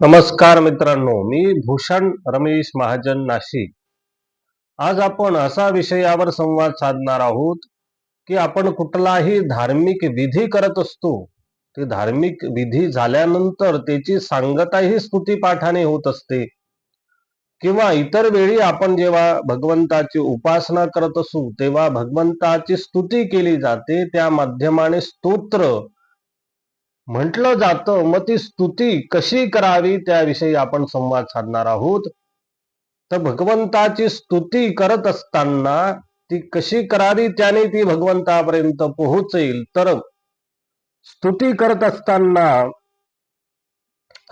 नमस्कार मित्रांनो मी भूषण रमेश महाजन नाशिक. आज आपण असा विषयावर संवाद साधणार आहोत की आपण कुठलाही धार्मिक विधी करत असतो ते धार्मिक विधी झाल्यानंतर त्याची सांगताही स्तुती पाठाने होत असते. किंवा इतर वेळी आपण जेव्हा भगवंताची उपासना करत असू तेव्हा भगवंताची स्तुती केली जाते त्या माध्यमाने स्तोत्र म्हटलं जातं मग ती स्तुती कशी करावी? त्याविषयी आपण संवाद साधणार आहोत. तर भगवंताची स्तुती करत असताना ती कशी करावी? त्याने ती भगवंतापर्यंत पोहोचेल. तर स्तुती करत असताना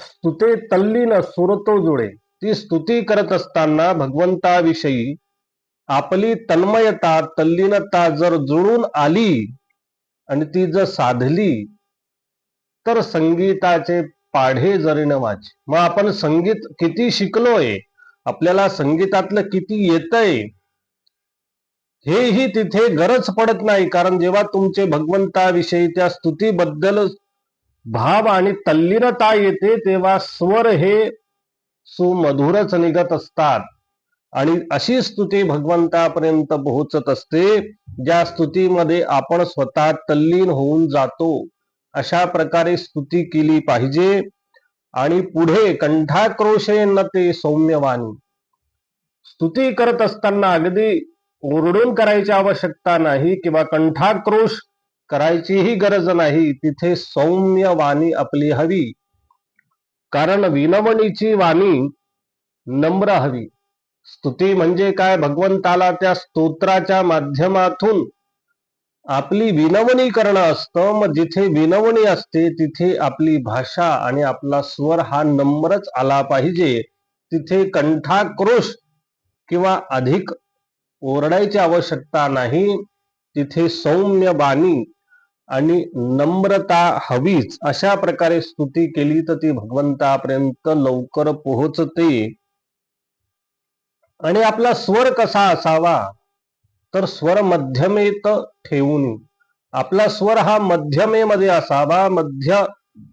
स्तुते तल्लीन सुरतो जुळे. ती स्तुती करत असताना भगवंताविषयी आपली तन्मयता तल्लीनता जर जुळून आली आणि ती जर साधली तर संगीताचे पाढे जरी न वाच. मग आपण संगीत किती शिकलोय? आपल्याला संगीतातलं किती येतंय? हेही तिथे गरज पडत नाही. कारण जेव्हा तुमचे भगवंताविषयी त्या स्तुतीबद्दल भाव आणि तल्लीनता येते तेव्हा स्वर हे सुमधुरच निघत असतात. आणि अशी स्तुती भगवंतापर्यंत पोहोचत असते ज्या स्तुतीमध्ये आपण स्वतः तल्लीन होऊन जातो. अशा प्रकारे स्तुती केली पाहिजे. आणि पुढे कंठाक्रोशे न ते सौम्यवाणी. स्तुती करत असताना अगदी ओरडून करायची आवश्यकता नाही किंवा कंठाक्रोश करायचीही गरज नाही तिथे सौम्य वाणी आपली हवी. कारण विनवणीची वाणी नम्र हवी. स्तुती म्हणजे काय? भगवंताला त्या स्तोत्राच्या माध्यमातून आपली विनवणी करणं असतं मग जिथे विनवणी असते तिथे आपली भाषा आणि आपला स्वर हा नम्रच आला पाहिजे. तिथे कंठाक्रोश किंवा अधिक ओरडायची आवश्यकता नाही. तिथे सौम्य बाणी आणि नम्रता हवीच. अशा प्रकारे स्तुती केली तर ती भगवंतापर्यंत लवकर पोहोचते. आणि आपला स्वर कसा असावा? तर स्वर मध्यमेत ठेवून. आपला स्वर हा मध्यमेमध्ये असावा. मध्य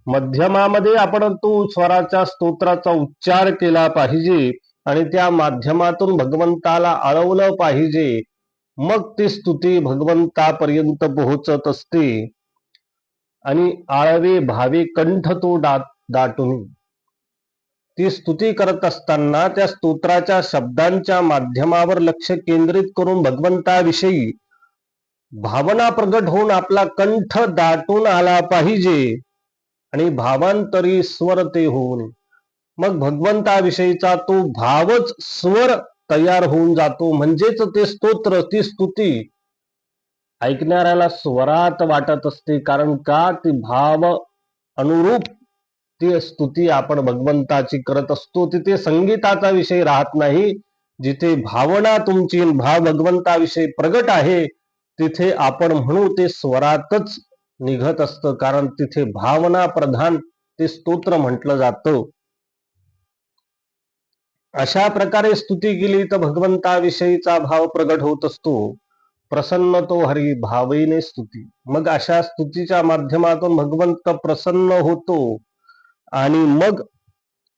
मध्यमामध्ये आपण तो स्वराच्या स्तोत्राचा उच्चार केला पाहिजे आणि त्या माध्यमातून भगवंताला आळवलं पाहिजे. मग ती स्तुती भगवंतापर्यंत पोहोचत असते. आणि आळवे भावे कंठ तो दाटून. ती स्तुती करत असताना त्या स्तोत्राच्या शब्दांच्या माध्यमावर लक्ष केंद्रित करून भगवंताविषयी भावना प्रगट होऊन आपला कंठ दाटून आला पाहिजे आणि भावांतरी स्वर ते होऊन. मग भगवंताविषयीचा तो भावच स्वर तयार होऊन जातो. म्हणजेच ते स्तोत्र ती स्तुती ऐकणाऱ्याला स्वरात वाटत असते. कारण का? ती भाव अनुरूप ती स्तुती आपण भगवंताची करत असतो तिथे संगीताचा विषय राहत नाही. जिथे भावना तुमची भाव भगवंताविषयी प्रगट आहे तिथे आपण म्हणू ते स्वरातच निघत असतं. कारण तिथे भावना प्रधान ते स्तोत्र म्हटलं जातं. अशा प्रकारे स्तुती केली तर भगवंताविषयीचा भाव प्रगट होत असतो. प्रसन्न तो हरी भावेने स्तुती. मग अशा स्तुतीच्या माध्यमातून भगवंत प्रसन्न होतो. आणि मग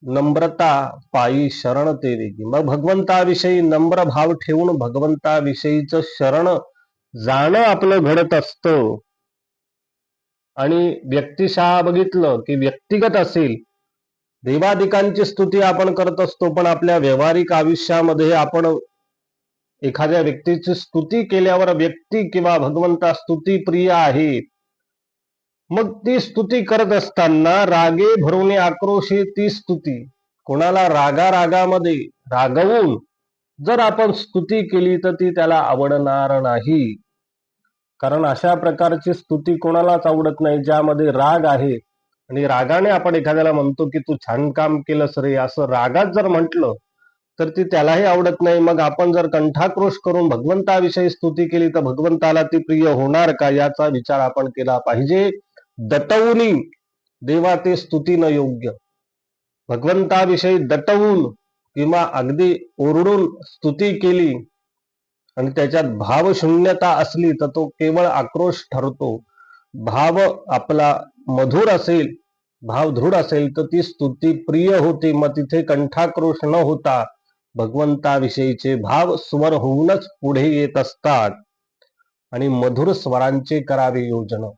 नम्रता पायी शरण ते वेगी मग भगवंताविषयी नम्र भाव ठेवून भगवंताविषयीच शरण जाणं आपलं घडत असतं. आणि व्यक्तिशः बघितलं की व्यक्तिगत असेल. देवादिकांची स्तुती आपण करत असतो पण आपल्या व्यावहारिक आयुष्यामध्ये आपण एखाद्या व्यक्तीची स्तुती केल्यावर व्यक्ती किंवा भगवंता स्तुती प्रिय आहे मग ती स्तुती करत असताना रागे भरवणे आक्रोशे ती स्तुती. कोणाला रागा रागामध्ये रागवून जर आपण स्तुती केली तर ती त्याला आवडणार नाही. कारण अशा प्रकारची स्तुती कोणालाच आवडत नाही ज्यामध्ये राग आहे. आणि रागाने आपण एखाद्याला म्हणतो की तू छान काम केलंस रे असं रागात जर म्हटलं तर ती त्यालाही आवडत नाही. मग आपण जर कंठाक्रोश करून भगवंताविषयी स्तुती केली तर भगवंताला ती प्रिय होणार का? याचा विचार आपण केला पाहिजे. दटवून देवा ते स्तुतीनं योग्य. भगवंताविषयी दटवून किंवा अगदी ओरडून स्तुती केली आणि त्याच्यात भावशून्यता असली तर तो केवळ आक्रोश ठरतो. भाव आपला मधुर असेल भाव दृढ असेल तर ती स्तुती प्रिय होते. मग तिथे कंठाक्रोश न होता भगवंताविषयीचे भाव स्वर होऊनच पुढे येत असतात. आणि मधुर स्वरांचे करावे योजना.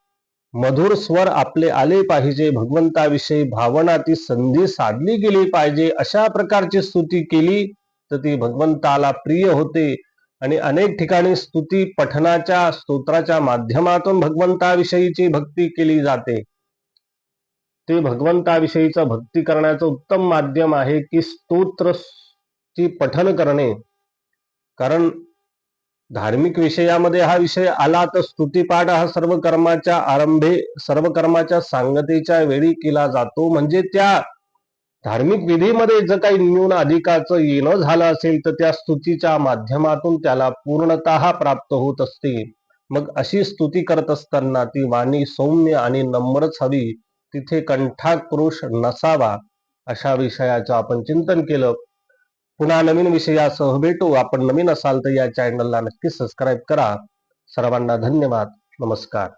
मधुर स्वर आपले आले पाहिजे. भगवंताविषयी भावना ती संधी साधली गेली पाहिजे. अशा प्रकारची स्तुती केली तर ती भगवंताला प्रिय होते. आणि अनेक ठिकाणी स्तुती पठनाच्या स्तोत्राच्या माध्यमातून भगवंताविषयीची भक्ती केली जाते. ते भगवंताविषयीचं भक्ती करण्याचं उत्तम माध्यम आहे की स्तोत्र ची पठन करणे. कारण धार्मिक विषयामध्ये हा विषय आला तर स्तुतीपाठ हा सर्व कर्माच्या आरंभे सर्व कर्माच्या सांगतेच्या वेळी केला जातो. म्हणजे त्या धार्मिक विधीमध्ये जर काही न्यून अधिकाचं येणं झालं असेल तर त्या स्तुतीच्या माध्यमातून त्याला पूर्णतः प्राप्त होत असते. मग अशी स्तुती करत असताना ती वाणी सौम्य आणि नम्रच हवी. तिथे कंठाक्रोश नसावा अशा विषयाचं आपण चिंतन केलं. पुन्हा नवीन विषयासह भेटू. आपण नवीन असाल तर या चॅनलला नक्की सबस्क्राईब करा. सर्वांना धन्यवाद. नमस्कार.